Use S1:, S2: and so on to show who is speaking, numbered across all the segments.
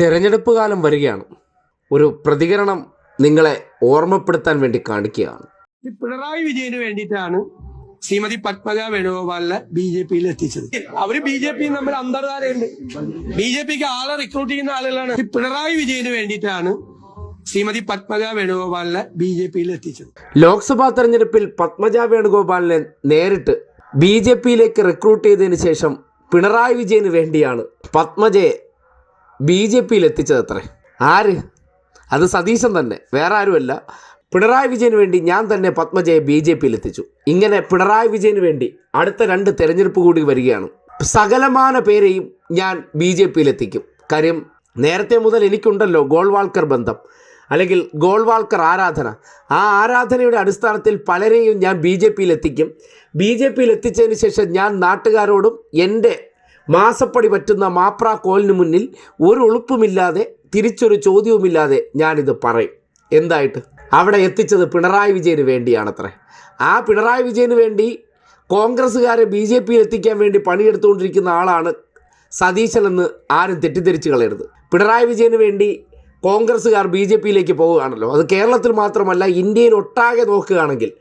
S1: തിരഞ്ഞെടുപ്പ് കാലം വരികയാണ്. ഒരു പ്രതികരണം നിങ്ങളെ ഓർമ്മപ്പെടുത്താൻ വേണ്ടി കാണിക്കുകയാണ്.
S2: പിണറായി വിജയന് വേണ്ടിയിട്ടാണ് ശ്രീമതി പത്മജ വേണുഗോപാലിനെ ബി ജെ പിയിൽ എത്തിച്ചത്. അവർ ബി ജെ പി തമ്മിൽ അന്തർധാരയുണ്ട്. ബി ജെ പിക്ക് ആളെ റിക്രൂട്ട് ചെയ്യുന്ന ആളുകളാണ്. പിണറായി വിജയന് വേണ്ടിയിട്ടാണ് ശ്രീമതി പത്മജ വേണുഗോപാലിനെ ബി ജെ പിയിൽ എത്തിച്ചത്.
S1: ലോക്സഭാ തെരഞ്ഞെടുപ്പിൽ പത്മജ വേണുഗോപാലിനെ നേരിട്ട് ബി ജെ പിയിലേക്ക് റിക്രൂട്ട് ചെയ്തതിനു ശേഷം പിണറായി വിജയന് വേണ്ടിയാണ് പത്മജയെ ബി ജെ പിയിൽ എത്തിച്ചതത്രേ ആര്? അത് സതീശൻ തന്നെ. വേറെ ആരുമല്ല പിണറായി വിജയന് വേണ്ടി ഞാൻ തന്നെ പത്മജയെ ബി ജെ പിയിൽ എത്തിച്ചു ഇങ്ങനെ പിണറായി വിജയന് വേണ്ടി അടുത്ത രണ്ട് തെരഞ്ഞെടുപ്പ് കൂടി വരികയാണ്. സകലമാന പേരെയും ഞാൻ ബി ജെ പിയിൽ എത്തിക്കും കാര്യം നേരത്തെ മുതൽ എനിക്കുണ്ടല്ലോ ഗോൾവാൾക്കർ ബന്ധം. അല്ലെങ്കിൽ ഗോൾവാൾക്കർ ആരാധന. ആ ആരാധനയുടെ അടിസ്ഥാനത്തിൽ പലരെയും ഞാൻ ബി ജെ പിയിൽ എത്തിക്കും ബി ജെ പിയിൽ എത്തിച്ചതിന് ശേഷം ഞാൻ നാട്ടുകാരോടും എന്റെ മാസപ്പടി പറ്റുന്ന മാപ്രാ കോലിന് മുന്നിൽ ഒരു ഉളുപ്പുമില്ലാതെ തിരിച്ചൊരു ചോദ്യവുമില്ലാതെ ഞാനിത് പറയും. എന്തായിട്ട്? അവിടെ എത്തിച്ചത് പിണറായി വിജയന് വേണ്ടിയാണത്രേ. ആ പിണറായി വിജയന് വേണ്ടി കോൺഗ്രസ്സുകാരെ ബി ജെ പിയിൽ എത്തിക്കാൻ വേണ്ടി പണിയെടുത്തുകൊണ്ടിരിക്കുന്ന ആളാണ് സതീശനെന്ന് ആരും തെറ്റിദ്ധരിച്ച് കളയരുത്. പിണറായി വിജയന് വേണ്ടി കോൺഗ്രസ്സുകാർ ബി ജെ പിയിലേക്ക് പോവുകയാണല്ലോ. അത് കേരളത്തിൽ മാത്രമല്ല ഇന്ത്യയിൽ ഒട്ടാകെ നോക്കുകയാണെങ്കിൽ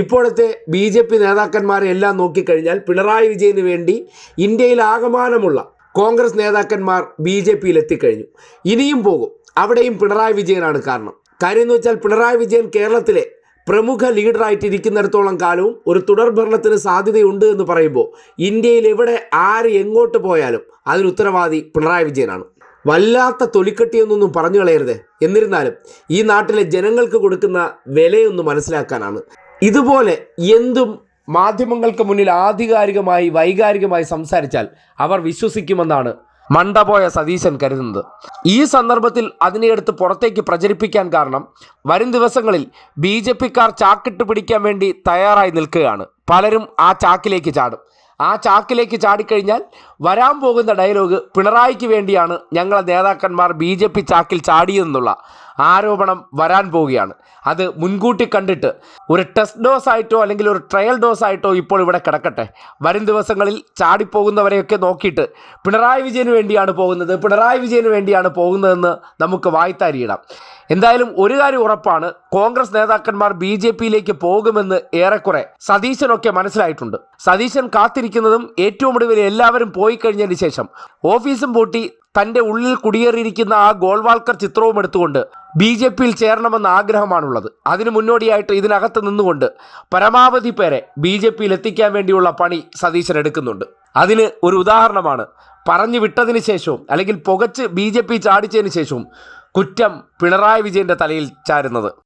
S1: ഇപ്പോഴത്തെ ബി ജെ പി നേതാക്കന്മാരെ എല്ലാം നോക്കിക്കഴിഞ്ഞാൽ പിണറായി വിജയന് വേണ്ടി ഇന്ത്യയിൽ ആകമാനമുള്ള കോൺഗ്രസ് നേതാക്കന്മാർ ബി ജെ പിയിൽ എത്തിക്കഴിഞ്ഞു ഇനിയും പോകും. അവിടെയും പിണറായി വിജയനാണ് കാരണം. കാര്യം എന്ന് വെച്ചാൽ പിണറായി വിജയൻ കേരളത്തിലെ പ്രമുഖ ലീഡറായിട്ട് ഇരിക്കുന്നിടത്തോളം കാലവും ഒരു തുടർ ഭരണത്തിന് സാധ്യതയുണ്ട് എന്ന് പറയുമ്പോൾ ഇന്ത്യയിൽ എവിടെ ആര് എങ്ങോട്ട് പോയാലും അതിന് ഉത്തരവാദി പിണറായി വിജയനാണ്. വല്ലാത്ത തൊലിക്കട്ടിയൊന്നൊന്നും പറഞ്ഞു കളയരുത്. എന്നിരുന്നാലും ഈ നാട്ടിലെ ജനങ്ങൾക്ക് കൊടുക്കുന്ന വിലയൊന്ന് മനസ്സിലാക്കാനാണ്. ഇതുപോലെ എന്തും മാധ്യമങ്ങൾക്ക് മുന്നിൽ ആധികാരികമായി വൈകാരികമായി സംസാരിച്ചാൽ അവർ വിശ്വസിക്കുമെന്നാണ് മണ്ടപോയ സതീശൻ കരുതുന്നത്. ഈ സന്ദർഭത്തിൽ അതിനെ എടുത്ത് പുറത്തേക്ക് പ്രചരിപ്പിക്കാൻ കാരണം വരും ദിവസങ്ങളിൽ ബി ജെ പിക്കാർ ചാക്കിട്ട് പിടിക്കാൻ വേണ്ടി തയ്യാറായി നിൽക്കുകയാണ്. പലരും ആ ചാക്കിലേക്ക് ചാടും. ആ ചാക്കിലേക്ക് ചാടിക്കഴിഞ്ഞാൽ വരാൻ പോകുന്ന ഡയലോഗ് പിണറായിക്ക് വേണ്ടിയാണ് ഞങ്ങളെ നേതാക്കന്മാർ ബി ജെ പി ചാക്കിൽ ചാടിയെന്നുള്ള ആരോപണം വരാൻ പോവുകയാണ്. അത് മുൻകൂട്ടി കണ്ടിട്ട് ഒരു ടെസ്റ്റ് ഡോസ് ആയിട്ടോ അല്ലെങ്കിൽ ഒരു ട്രയൽ ഡോസ് ആയിട്ടോ ഇപ്പോൾ ഇവിടെ കിടക്കട്ടെ. വരും ദിവസങ്ങളിൽ ചാടിപ്പോകുന്നവരെയൊക്കെ നോക്കിയിട്ട് പിണറായി വിജയന് വേണ്ടിയാണ് പോകുന്നത് പിണറായി വിജയന് വേണ്ടിയാണ് പോകുന്നതെന്ന് നമുക്ക് വായ്ത്താരിയിടാം. എന്തായാലും ഒരു കാര്യം ഉറപ്പാണ് കോൺഗ്രസ് നേതാക്കന്മാർ ബി ജെ പിയിലേക്ക് പോകുമെന്ന് ഏറെക്കുറെ സതീശനൊക്കെ മനസ്സിലായിട്ടുണ്ട്. സതീശൻ കാത്തിരിക്കുന്നതും ഏറ്റവും ഒടുവിൽ എല്ലാവരും പോയി കഴിഞ്ഞതിന് ശേഷം ഓഫീസും പൂട്ടി തന്റെ ഉള്ളിൽ കുടിയേറിയിരിക്കുന്ന ആ ഗോൾവാൾക്കർ ചിത്രവും എടുത്തുകൊണ്ട് ബി ജെ പിയിൽ ചേരണമെന്ന ആഗ്രഹമാണുള്ളത്. അതിനു മുന്നോടിയായിട്ട് ഇതിനകത്ത് നിന്നുകൊണ്ട് പരമാവധി പേരെ ബി ജെ പിയിൽ എത്തിക്കാൻ വേണ്ടിയുള്ള പണി സതീശൻ എടുക്കുന്നുണ്ട്. അതിന് ഒരു ഉദാഹരണമാണ് പറഞ്ഞു വിട്ടതിന് ശേഷവും അല്ലെങ്കിൽ പുകച്ച് ബി ജെ പി ചാടിച്ചതിന് ശേഷവും കുറ്റം പിണറായി വിജയന്റെ തലയിൽ ചാരുന്നത്.